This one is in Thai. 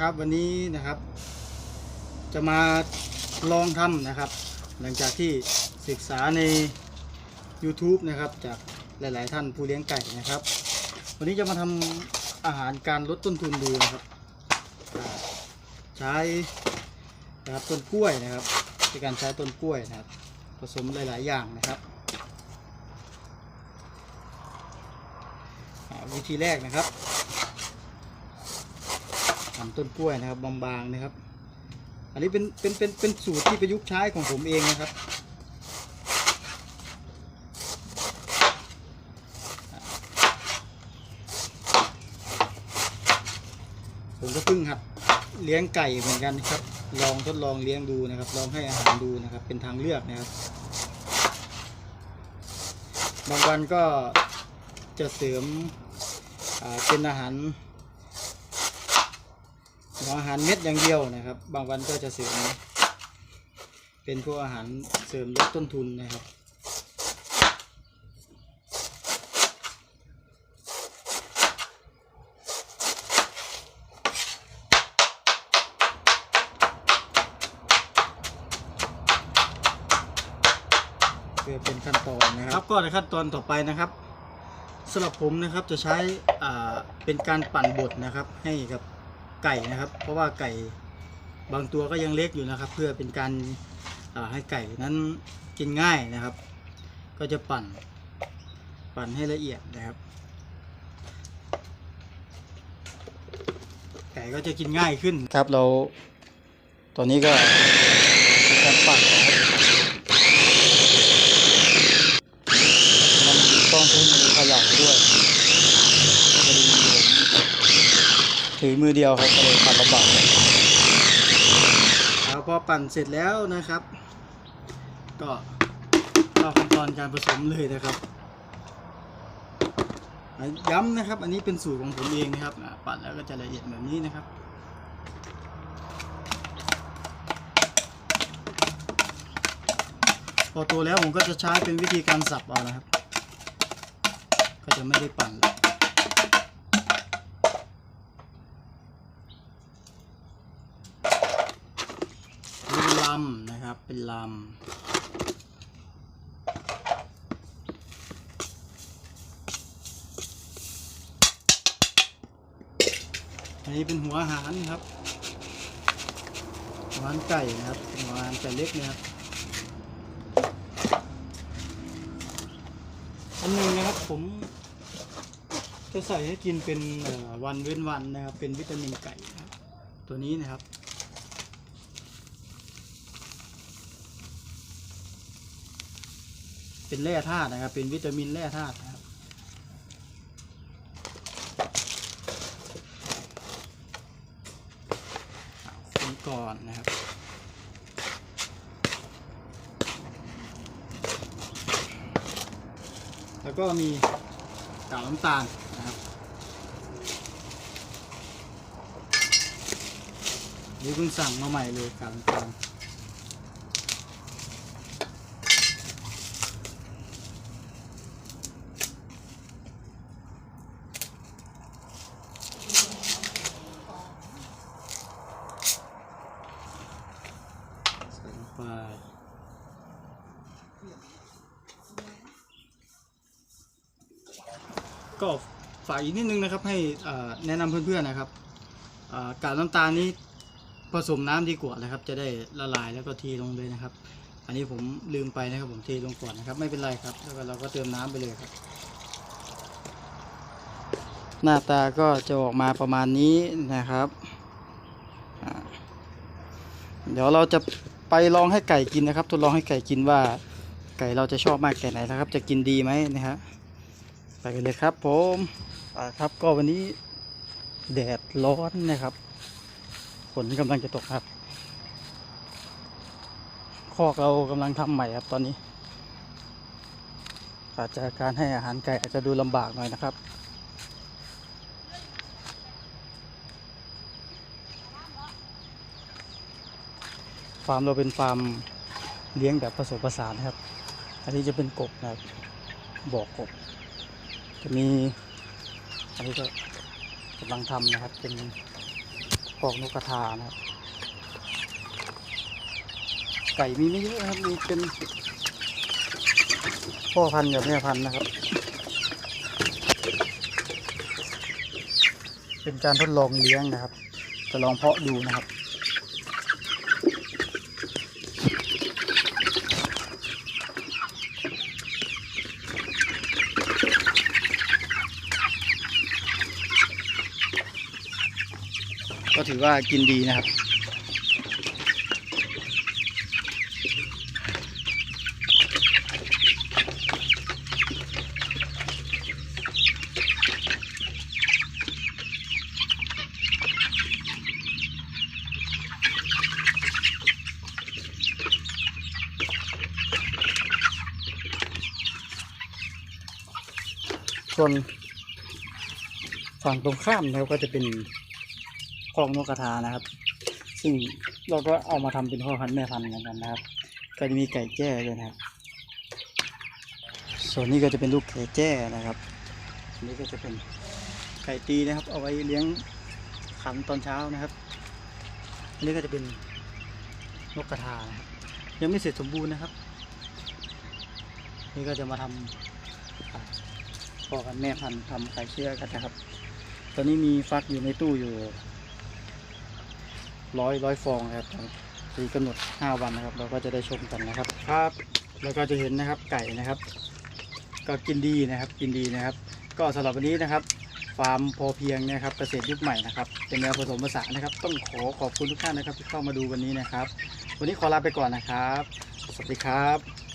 นะครับวันนี้นะครับ จะมาลองทำนะครับ หลังจากที่ศึกษาใน YouTube นะครับจากหลาย ๆ ท่านผู้เลี้ยงไก่นะครับ วันนี้จะมาทำอาหารการลดต้นทุนดูนะครับ ใช้นะครับต้นกล้วยนะครับในการใช้ต้นกล้วยนะครับ ผสมหลาย ๆ อย่างนะครับวิธีแรกนะครับ ทำต้นกล้วยนะครับบางๆนะครับ อันนี้เป็นเป็นเป็นเป็นสูตรที่ประยุกต์ใช้ของผมเองนะครับผมก็เพิ่งหัดเลี้ยงไก่เหมือนกันนะครับ ลองทดลองเลี้ยงดูนะครับ ลองให้อาหารดูนะครับ เป็นทางเลือกนะครับ บางวันก็จะเสริมเป็นอาหาร หัวอาหารเม็ดอย่างเดียวนะครับ บางวันก็จะเสริมเป็นพวกอาหารเสริมลดต้นทุนนะครับเพื่อเป็นขั้นตอนนะครับก็ในขั้นตอนต่อไปนะครับสำหรับผมนะครับจะใช้เป็นการปั่นบดนะครับให้กับ ไก่นะครับ เพราะว่าไก่บางตัวก็ยังเล็กอยู่นะครับ เพื่อเป็นการให้ไก่นั้นกินง่ายนะครับ ก็จะปั่นปั่นให้ละเอียดนะครับ ไก่ก็จะกินง่ายขึ้นครับเราตอนนี้ก็การปั่นนะครับ มันต้องใช้มือเขย่าด้วยพอดีผม ถือมือเดียวครับก็เลยปั่นลำบากแล้วพอปั่นเสร็จแล้วนะครับ ก็เข้าขั้นตอนการผสมเลยนะครับ ย้ำนะครับ อันนี้เป็นสูตรของผมเองนะครับปั่นแล้วก็จะละเอียดแบบนี้นะครับพอโตแล้วผมก็จะใช้เป็นวิธีการสับเอานะครับ ก็จะไม่ได้ปั่นแล้วนี่เป็นลำนะครับ เป็นลำอันนี้เป็นหัวอาหารครับหัวอาหารไก่นะครับเป็นหัวอาหารไก่เล็กนะครับอันหนึ่งนะครับผมจะใส่ให้กินเป็นวันเว้นวันนะครับ เป็นวิตามินไก่นะครับ ตัวนี้นะครับ เป็นแร่ธาตุนะครับ เป็นวิตามินแร่ธาตุนะครับคนก่อนนะครับแล้วก็มีกากน้ำตาลนะครับ นี่เพิ่งสั่งมาใหม่เลยกากน้ำตาล ก็ฝากอีกนิดนึงนะครับให้แนะนำเพื่อนๆนะครับกากน้ำตาลนี้ผสมน้ำดีกว่านะครับ จะได้ละลายแล้วก็เทีลงเลยนะครับ อันนี้ผมลืมไปนะครับผมเทลงก่อนนะครับ ไม่เป็นไรครับ แล้วก็เราก็เติมน้ำไปเลยครับ หน้าตาก็จะออกมาประมาณนี้นะครับเดี๋ยวเราจะไปลองให้ไก่กินนะครับ ทดลองให้ไก่กินว่าไก่เราจะชอบมากแค่ไหนนะครับ จะกินดีไหมนะครับ ไปกันเลยครับผมอ่าครับก็วันนี้แดดร้อนนะครับฝนกำลังจะตกครับ คอกเรากำลังทำใหม่ครับตอนนี้ อาจจะการให้อาหารไก่อาจจะดูลำบากหน่อยนะครับ ฟาร์มเราเป็นฟาร์มเลี้ยงแบบผสมผสานนะครับ อันนี้จะเป็นกบนะครับบอกกบ จะมี อันนี้ก็กำลังทำนะครับ เป็นคอกนกกระทานะครับ ไก่มีไม่เยอะนะครับ มีเป็นพ่อพันธุ์กับแม่พันธุ์นะครับ เป็นการทดลองเลี้ยงนะครับ จะลองเพาะดูนะครับ ก็ถือว่ากินดีนะครับ ส่วนฝั่งตรงข้ามนะครับก็จะเป็น คลองนกกระทานะครับ ซึ่งเราก็เอามาทำเป็นพ่อพันธุ์แม่พันธุ์กันนะครับ ก็จะมีไก่แจ้ด้วยนะครับ ส่วนนี้ก็จะเป็นลูกไก่แจ้นะครับอันนี้ก็จะเป็นไก่ตีนะครับ เอาไว้เลี้ยงขันตอนเช้านะครับอันนี้ก็จะเป็นนกกระทานะครับ ยังไม่เสร็จสมบูรณ์นะครับ นี่ก็จะมาทำพ่อกันแม่พันธุ์ทำไข่เชื่อกันนะครับ ตอนนี้มีฟักอยู่ในตู้อยู่ ร้อยร้อยฟองนะครับตีกำหนด 5 วันนะครับ เราก็จะได้ชมกันนะครับครับแล้วก็จะเห็นนะครับไก่นะครับ ก็กินดีนะครับกินดีนะครับ ก็สำหรับวันนี้นะครับฟาร์มพอเพียงนะครับเกษตรยุคใหม่นะครับเป็นแนวผสมผสานนะครับ ต้องขอขอบคุณทุกท่านนะครับที่เข้ามาดูวันนี้นะครับ วันนี้ขอลาไปก่อนนะครับ สวัสดีครับ